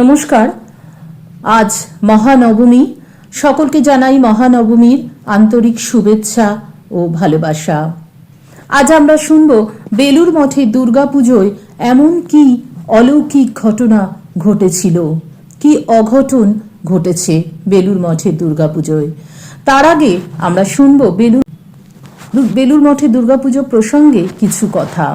নমস্কার। আজ মহানবমী। সকলকে জানাই মহানবমীর আন্তরিক শুভেচ্ছা ও ভালোবাসা। আজ আমরা শুনব বেলুর মঠে দুর্গাপুজোয় এমন কি অলৌকিক ঘটনা ঘটেছিল? কি অঘটন ঘটেছে বেলুর মঠে দুর্গাপুজোয়? তার আগে আমরা শুনব বেলুর বেলুর মঠে দুর্গাপুজো প্রসঙ্গে কিছু কথা।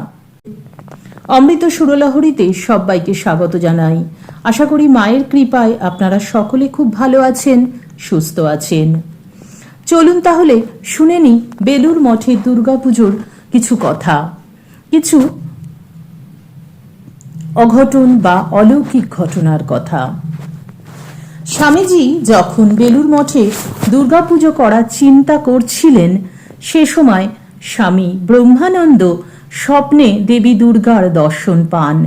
অমৃত সুরলহরীতে সবাইকে স্বাগত জানাই। আশা করি মায়ের কৃপায় আপনারা সকলে খুব ভালো আছেন, সুস্থ আছেন। চলুন তাহলে শুনে নি বেলুর মঠে দুর্গাপুজোর কিছু কথা। কিছু অঘটন বা অলৌকিক ঘটনার কথা। স্বামীজি যখন বেলুর মঠে দুর্গাপুজো করার চিন্তা করছিলেন, সে সময় স্বামী ব্রহ্মানন্দ স্বপ্নে দেবী দুর্গার দর্শন পান।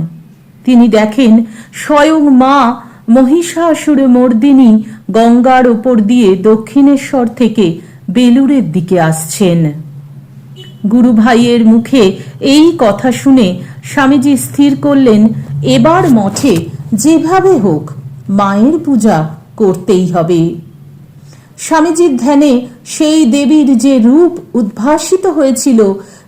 তিনি দেখেন স্বয়ং মা মহিষাসুর মর্দিনী গঙ্গার ওপর দিয়ে দক্ষিণেশ্বর থেকে বেলুরের দিকে আসছেন। গুরু ভাইয়ের মুখে এই কথা শুনে স্বামীজি স্থির করলেন, এবার মঠে যেভাবে হোক মায়ের পূজা করতেই হবে। স্বামীজির ধ্যানে সেই দেবীর যে রূপ উদ্ভাসিত হয়েছিল,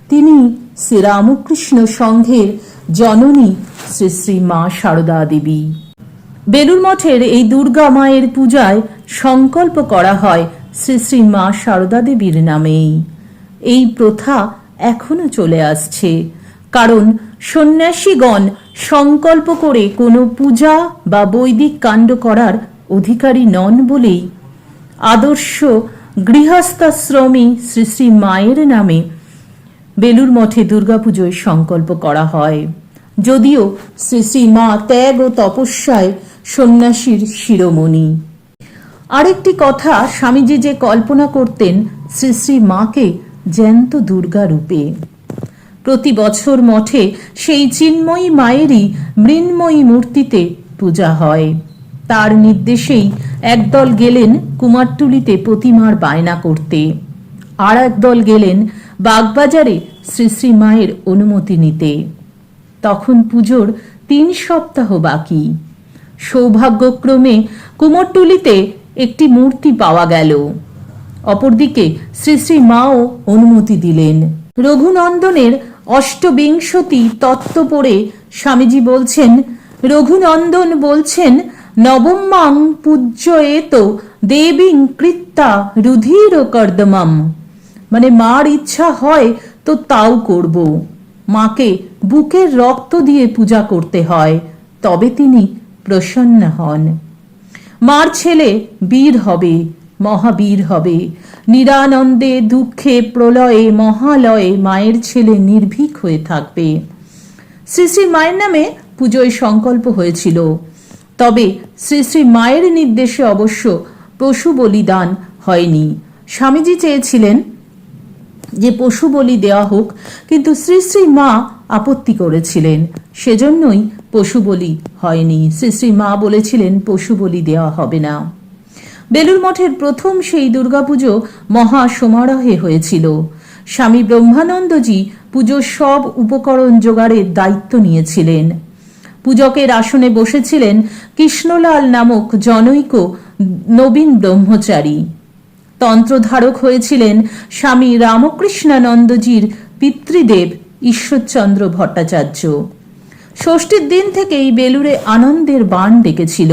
তিনি শ্রীরামকৃষ্ণ সংঘের জননী শ্রী শ্রী মা সারদা দেবী। বেলুর মঠের এই দুর্গা মায়ের পূজায় সংকল্প করা হয় শ্রী শ্রী মা সারদা দেবীর নামেই। এই প্রথা এখনও চলে আসছে। কারণ সন্ন্যাসীগণ সংকল্প করে কোনো পূজা বা বৈদিক কাণ্ড করার অধিকারী নন বলেই আদর্শ গৃহস্থাশ্রমী শ্রী শ্রী মায়ের নামে বেলুর মঠে দুর্গাপুজোয় সংকল্প করা হয়। যদিও শ্রী শ্রী মা ত্যাগ ও তপস্যায় সন্ন্যাসীর শিরোমণি। আরেকটি কথা, স্বামীজি যে কল্পনা করতেন শ্রী শ্রী মাকে জ্যান্ত দুর্গা রূপে। প্রতি বছর মঠে সেই চিন্ময়ী মায়েরই মৃন্ময়ী মূর্তিতে পূজা হয়। তার নির্দেশেই একদল গেলেন কুমারটুলিতে প্রতিমার বায়না করতে। আর একদল গেলেন বাগবাজারে শ্রী শ্রী মায়ের অনুমতি নিতে। তখন পুজোর তিন সপ্তাহ বাকি। সৌভাগ্যক্রমে কুমোরটুলিতে একটি মূর্তি পাওয়া গেল। অপরদিকে শ্রী শ্রী মাও অনুমতি দিলেন। রঘুনন্দনের অষ্টবিংশতি তত্ত্ব পড়ে স্বামীজি বলছেন, রঘুনন্দন বলছেন নবমাং পূজ্য এত দেবীং কৃত্তা রুধির কর্দমম। মানে মার ইচ্ছা হয়, তো তাও করব। মাকে বুকের রক্ত দিয়ে পূজা করতে হয়, তবে তিনি প্রসন্ন হন। মার ছেলে বীর হবে, মহাবীর হবে। নিরানন্দে দুঃখে প্রলয়ে, মহালয়ে মায়ের ছেলে নির্ভীক হয়ে থাকবে। শ্রী শ্রী মায়ের নামে পুজোয় সংকল্প হয়েছিল। তবে শ্রী শ্রী মায়ের নির্দেশে অবশ্য পশু বলিদান হয়নি। স্বামীজি চেয়েছিলেন যে পশু বলি দেওয়া হোক, কিন্তু শ্রী শ্রী মা আপত্তি করেছিলেন। সেজন্যই পশু বলি হয়নি। শ্রী শ্রী মা বলেছিলেন পশু বলি দেওয়া হবে না। বেলুর মঠের প্রথম সেই দুর্গাপুজো মহা সমারোহে হয়েছিল। স্বামী ব্রহ্মানন্দজি পুজোর সব উপকরণ জোগাড়ের দায়িত্ব নিয়েছিলেন। পূজকের আসনে বসেছিলেন কৃষ্ণলাল নামক জনৈক নবীন ব্রহ্মচারী। তন্ত্রধারক হয়েছিলেন স্বামী রামকৃষ্ণানন্দজির পিতৃদেব ঈশ্বরচন্দ্র ভট্টাচার্য। ষষ্ঠীর দিন থেকেই বেলুরে আনন্দের বান ডেকেছিল।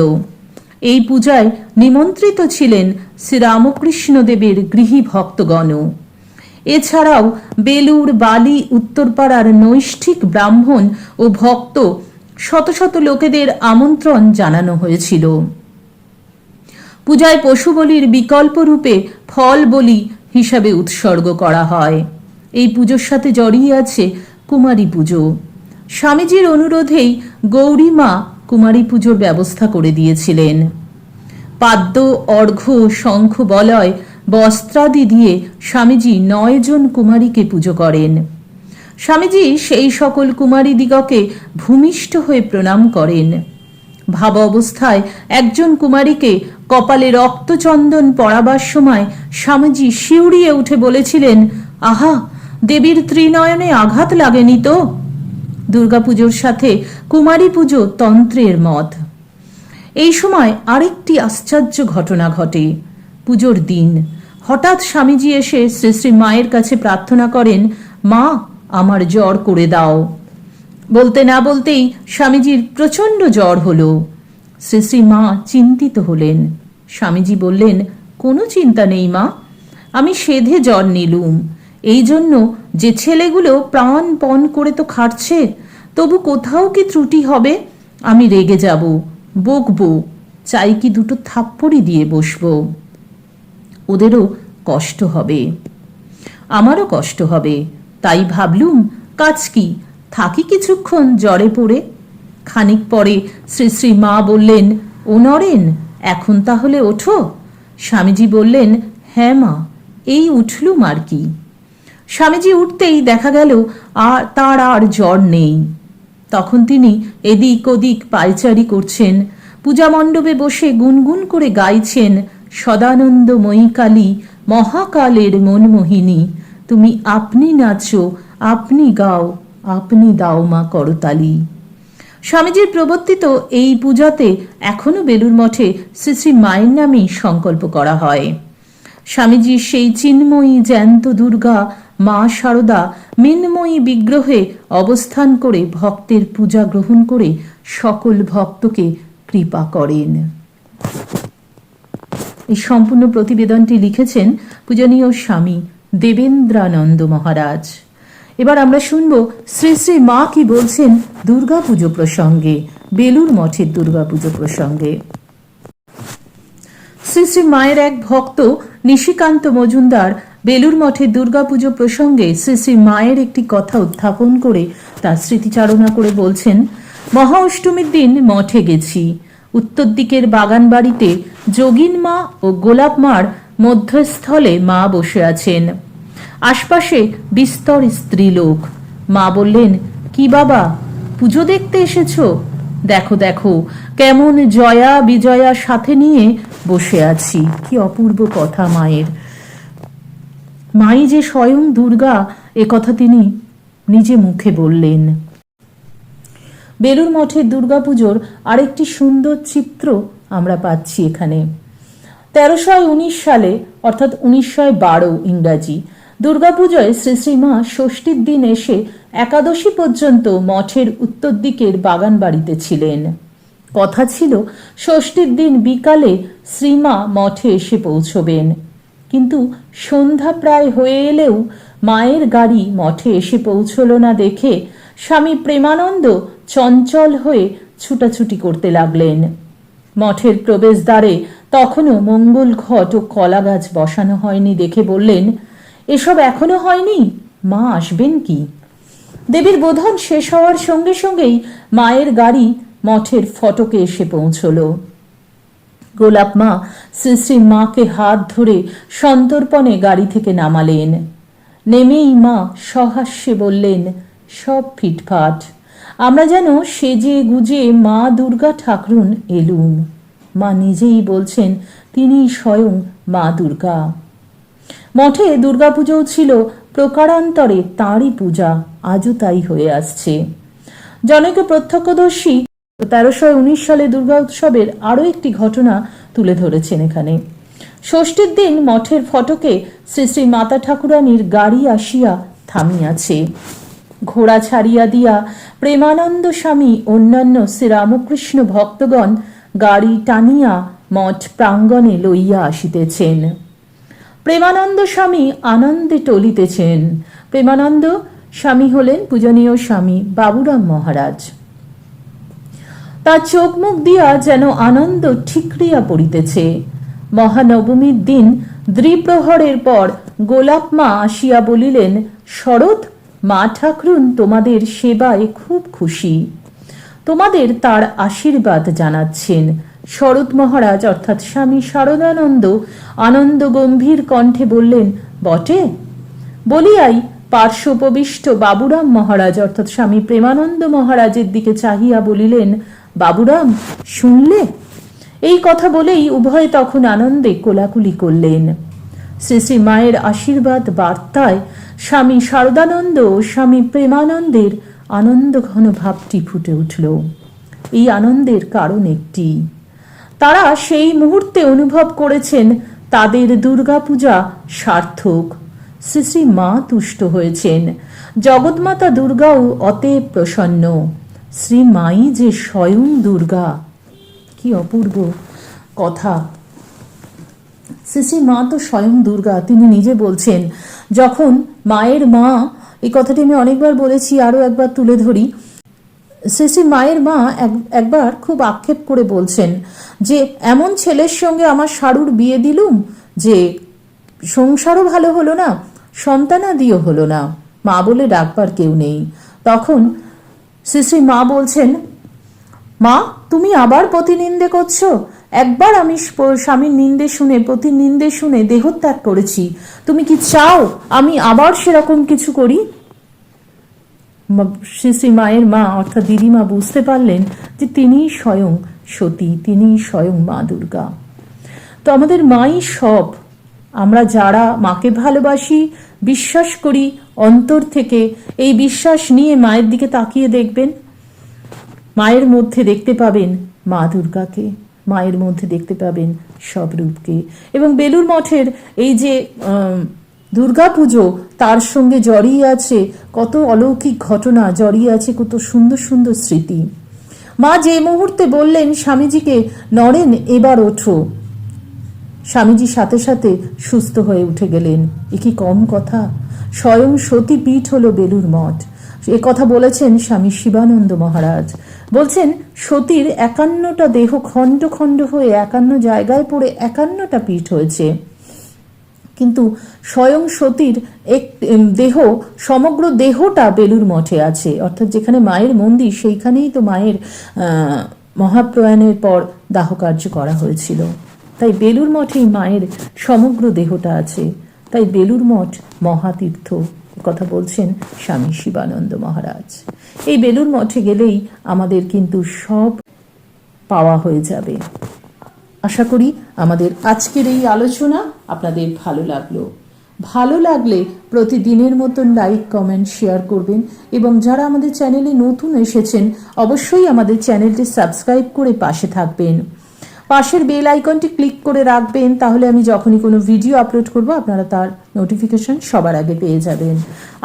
এই পূজায় নিমন্ত্রিত ছিলেন শ্রীরামকৃষ্ণ দেবের গৃহী ভক্তগণ এছাড়াও বেলুর বালি, উত্তরপাড়ার নৈষ্ঠিক ব্রাহ্মণ ও ভক্ত শত শত লোকেদের আমন্ত্রণ জানানো হয়েছিল। পূজায় পশু বলির বিকল্প রূপে ফল বলি হিসাবে উৎসর্গ করা হয়। এই পুজোর সাথে জড়িয়ে আছে কুমারী পুজো। স্বামীজির অনুরোধেই গৌরী মা কুমারী পুজোর ব্যবস্থা করে দিয়েছিলেন। পাদ্য, অর্ঘ্য, শঙ্খ, বলয়, বস্ত্রাদি দিয়ে স্বামীজি নয়জন কুমারীকে পুজো করেন। স্বামীজি সেই সকল কুমারীদিগকে ভূমিষ্ঠ হয়ে প্রণাম করেন। ভাব অবস্থায় একজন কুমারীকে কপালে রক্তচন্দন পড়াবার সময় স্বামীজি শিউরিয়ে উঠে বলেছিলেন, আহা, দেবীর ত্রিনয়নে আঘাত লাগেনি তো? দুর্গাপুজোর সাথে কুমারী পুজো তন্ত্রের মত। এই সময় আরেকটি আশ্চর্য ঘটনা ঘটে। পুজোর দিন হঠাৎ স্বামীজি এসে শ্রী শ্রী মায়ের কাছে প্রার্থনা করেন, মা, আমার জ্বর করে দাও। বলতে না বলতেই স্বামীজির প্রচণ্ড জ্বর হলো। শ্রী শ্রী মা চিন্তিত হলেন। স্বামীজি বললেন, কোনো চিন্তা নেই মা, আমি সেধে জ্বর নিলুম। এই জন্য যে ছেলেগুলো প্রাণপণ করে তো খাটছে, তবু কোথাও কি ত্রুটি হবে? আমি রেগে যাব, বকবো, চাই কি দুটো থাপ্পড়ি দিয়ে বসবো। ওদেরও কষ্ট হবে। আমারও কষ্ট হবে। তাই ভাবলুম, কাজ কি? থাকি কিছুক্ষণ জ্বরে পড়ে। খানিক পরে শ্রী শ্রী মা বললেন, ও নরেন, এখন তাহলে ওঠো। স্বামীজি বললেন হ্যাঁ মা, এই উঠলুম আর কি। স্বামীজি উঠতেই দেখা গেল আর তার আর জ্বর নেই। তখন তিনি এদিক ওদিক পায়চারি করছেন। পূজা মণ্ডপে বসে গুনগুন করে গাইছেন সদানন্দময়ী কালী মহাকালের মনমোহিনী, তুমি আপনি নাচো, আপনি গাও। আপনি দাও মা করতালি স্বামীজির প্রবর্তিত এই পূজাতে এখনও বেলুর মঠে শ্রী শ্রী মায়ের নামেই সংকল্প করা হয়। স্বামীজির সেই চিন্ময়ী জ্যান্ত দুর্গা মা শারদা মিন্ময়ী বিগ্রহে অবস্থান করে ভক্তের পূজা গ্রহণ করে সকল ভক্তকে কৃপা করেন। এই সম্পূর্ণ প্রতিবেদনটি লিখেছেন পূজনীয় স্বামী দেবেন্দ্রানন্দ মহারাজ। এবার আমরা শুনব শ্রী শ্রী মা কি বলছেন দুর্গাপুজো প্রসঙ্গে বেলুর মঠের দুর্গাপুজো প্রসঙ্গে। শ্রী শ্রী মায়ের এক ভক্ত নিশিকান্ত মজুমদার বেলুর মঠের দুর্গাপুজো প্রসঙ্গে শ্রী শ্রী মায়ের একটি কথা উত্থাপন করে তার স্মৃতিচারণা করে বলছেন, মহা অষ্টমীর দিন মঠে গেছি। উত্তর দিকের বাগান বাড়িতে যোগিন মা ও গোলাপ মার মধ্যস্থলে মা বসে আছেন। আশপাশে বিস্তর স্ত্রীলোক। মা বললেন, কি বাবা, পুজো দেখতে এসেছ? দেখো দেখো, কেমন জয়া বিজয়া সাথে নিয়ে বসে আছি। কি অপূর্ব কথা মায়ের। মাই যে স্বয়ং দুর্গা, এ কথা তিনি নিজে মুখে বললেন। বেলুর মঠের দুর্গাপুজোর আরেকটি সুন্দর চিত্র আমরা পাচ্ছি এখানে। তেরোশো উনিশ সালে, অর্থাৎ উনিশশো বারো ইংরাজি দুর্গাপুজোয় শ্রী শ্রীমা ষষ্ঠীর দিন এসে একাদশী পর্যন্ত মঠের উত্তর দিকের বাগান বাড়িতে ছিলেন। কথা ছিল, ষষ্ঠীর দিন বিকালে শ্রীমা মঠে এসে পৌঁছবেন। কিন্তু সন্ধ্যা প্রায় হয়ে এলেও মায়ের গাড়ি মঠে এসে পৌঁছল না দেখে স্বামী প্রেমানন্দ চঞ্চল হয়ে ছুটাছুটি করতে লাগলেন। মঠের প্রবেশদ্বারে তখনও মঙ্গল ঘট ও কলা গাছ বসানো হয়নি দেখে বললেন এসব এখনও হয়নি? মা আসবেন কি? দেবীর বোধন শেষ হওয়ার সঙ্গে সঙ্গেই মায়ের গাড়ি মঠের ফটকে এসে পৌঁছল। গোলাপ মা শ্রী শ্রী মাকে হাত ধরে সন্তর্পণে গাড়ি থেকে নামালেন। নেমেই মা সহাস্যে বললেন, সব ফিটফাট। আমরা যেন সেজে গুজে মা দুর্গা ঠাকরুন এলুম। মা নিজেই বলছেন তিনি স্বয়ং মা দুর্গা। মঠে দুর্গাপুজোও ছিল। প্রকারান্তরে তাঁরই পূজা আজও তাই হয়ে আসছে। জনৈক প্রত্যক্ষদর্শী তেরোশো উনিশ সালে দুর্গা উৎসবের আরও একটি ঘটনা তুলে ধরেছেন এখানে। ষষ্ঠীর দিন মঠের ফটকে শ্রী শ্রী মাতা ঠাকুরানীর গাড়ি আসিয়া থামিয়াছে। ঘোড়া ছাড়িয়া দিয়া প্রেমানন্দ স্বামী, অন্যান্য শ্রীরামকৃষ্ণ ভক্তগণ গাড়ি টানিয়া মঠ প্রাঙ্গণে লইয়া আসিতেছেন। প্রেমানন্দ স্বামী আনন্দে টলিতেছেন। প্রেমানন্দ স্বামী হলেন পূজনীয় স্বামী বাবুরাম মহারাজ। তার চোখ মুখ দিয়া যেন আনন্দ ঠিকরিয়া পড়িতেছে। মহানবমীর দিন দ্বিপ্রহরের পর গোলাপ মা আসিয়া বলিলেন, শরৎ, মা ঠাকরুন তোমাদের সেবায় খুব খুশি। তোমাদের তার আশীর্বাদ জানাচ্ছেন। শরৎ মহারাজ, অর্থাৎ স্বামী শারদানন্দ আনন্দ গম্ভীর কণ্ঠে বললেন, বটে? বলিয়াই পার্শ্বপবিষ্ট বাবুরাম মহারাজ, অর্থাৎ স্বামী প্রেমানন্দ মহারাজের দিকে চাহিয়া বলিলেন, বাবুরাম, শুনলে? এই কথা বলেই উভয় তখন আনন্দে কোলাকুলি করলেন। শ্রী শ্রী মায়ের আশীর্বাদ বার্তায় স্বামী শারদানন্দ ও স্বামী প্রেমানন্দের আনন্দ ঘন ভাবটি ফুটে উঠল। এই আনন্দের কারণ একটি। তারা সেই মুহূর্তে অনুভব করেছেন তাদের দুর্গাপূজা সার্থক। শ্রী শ্রী মা তুষ্ট হয়েছেন। জগৎমাতা দুর্গাও অতএব প্রসন্ন। শ্রী মাই যে স্বয়ং দুর্গা। কি অপূর্ব কথা। শ্রী মা তো স্বয়ং দুর্গা, তিনি নিজে বলছেন, যখন মায়ের মা, এই কথাটি আমি অনেকবার বলেছি, আরও একবার তুলে ধরি শ্রী মায়ের মা এক- একবার খুব আক্ষেপ করে বলছেন যে, এমন ছেলের সঙ্গে আমার শাড়ুর বিয়ে দিলুম যে, সংসারও ভালো হলো না সন্তানাদিও হলো না। মা বলে ডাকবার কেউ নেই। তখন শ্রী মা বলছেন, মা, তুমি আবার প্রতিনিন্দে করছ? একবার আমি স্বামীর নিন্দে শুনে, প্রতিনিন্দে শুনে দেহত্যাগ করেছি। তুমি কি চাও আমি আবার সেরকম কিছু করি? শ্রী শ্রী মায়ের মা, অর্থাৎ দিদিমা বুঝতে পারলেন যে তিনিই স্বয়ং সতী, তিনিই স্বয়ং মা দুর্গা। তো আমাদের মাই সব, আমরা যারা মাকে ভালোবাসি, বিশ্বাস করি, অন্তর থেকে এই বিশ্বাস নিয়ে মায়ের দিকে তাকিয়ে দেখবেন, মায়ের মধ্যে দেখতে পাবেন মা দুর্গাকে, মায়ের মধ্যে দেখতে পাবেন সব রূপকে। এবং বেলুর মঠের এই যে দুর্গাপুজো তার সঙ্গে জড়িয়ে আছে কত অলৌকিক ঘটনা, জড়িয়ে আছে কত সুন্দর সুন্দর স্মৃতি। মা যে মুহূর্তে বললেন, স্বামীজিকে, নরেন, এবার ওঠো। স্বামীজি সাথে সাথে সুস্থ হয়ে উঠে গেলেন। এ কি কম কথা? স্বয়ং সতী পীঠ হলো বেলুর মঠ। এ কথা বলেছেন স্বামী শিবানন্দ মহারাজ। বলছেন, সতীর একান্নটা দেহ খণ্ড খণ্ড হয়ে একান্ন জায়গায় পড়ে একান্নটা পীঠ হয়েছে। কিন্তু স্বয়ং সতীর এক দেহ, সমগ্র দেহটা বেলুর মঠে আছে। অর্থাৎ যেখানে মায়ের মন্দির, সেইখানেই তো মায়ের মহাপ্রয়াণের পর দাহকার্য করা হয়েছিল। তাই বেলুর মঠেই মায়ের সমগ্র দেহটা আছে। তাই বেলুর মঠ মহাতীর্থ, কথা বলছেন স্বামী শিবানন্দ মহারাজ। এই বেলুর মঠে গেলেই আমাদের কিন্তু সব পাওয়া হয়ে যাবে। আশা করি আমাদের আজকের এই আলোচনা আপনাদের ভালো লাগল। ভালো লাগলে প্রতিদিনের মতন লাইক কমেন্ট শেয়ার করবেন এবং যারা আমাদের চ্যানেলে নতুন এসেছেন, অবশ্যই আমাদের চ্যানেলটি সাবস্ক্রাইব করে পাশে থাকবেন। পাশের বেল আইকনটি ক্লিক করে রাখবেন, তাহলে আমি যখনই কোনো ভিডিও আপলোড করব, আপনারা তার নোটিফিকেশন সবার আগে পেয়ে যাবেন।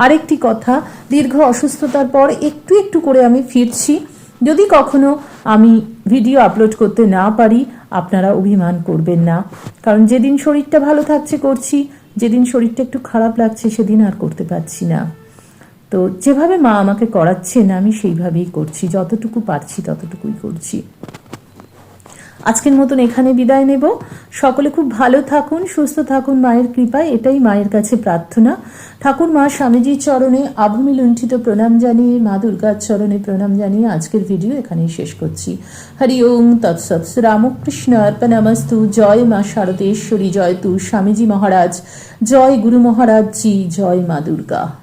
আরেকটি কথা, দীর্ঘ অসুস্থতার পর একটু একটু করে আমি ফিরছি। যদি কখনো আমি ভিডিও আপলোড করতে না পারি, আপনারা অভিমান করবেন না। কারণ যেদিন শরীরটা ভালো থাকছে, করছি। যেদিন শরীরটা একটু খারাপ লাগছে, সেদিন আর করতে পারছি না। তো যেভাবে মা আমাকে করাচ্ছেন, আমি সেইভাবেই করছি। যতটুকু পারছি, ততটুকুই করছি। আজকের মতন এখানে বিদায় নেব। সকলে খুব ভালো থাকুন, সুস্থ থাকুন, মায়ের কৃপায়, এটাই মায়ের কাছে প্রার্থনা। ঠাকুর মা স্বামীজির চরণে আভূমি লুণ্ঠিত প্রণাম জানিয়ে, মা দুর্গার চরণে প্রণাম জানিয়ে আজকের ভিডিও এখানেই শেষ করছি। হরি ওম তৎসৎ রামকৃষ্ণ অর্পণামস্তু জয় মা শারদেশ্বরী, জয় তু স্বামীজি মহারাজ। জয় গুরু মহারাজ জি জয় মা দুর্গা।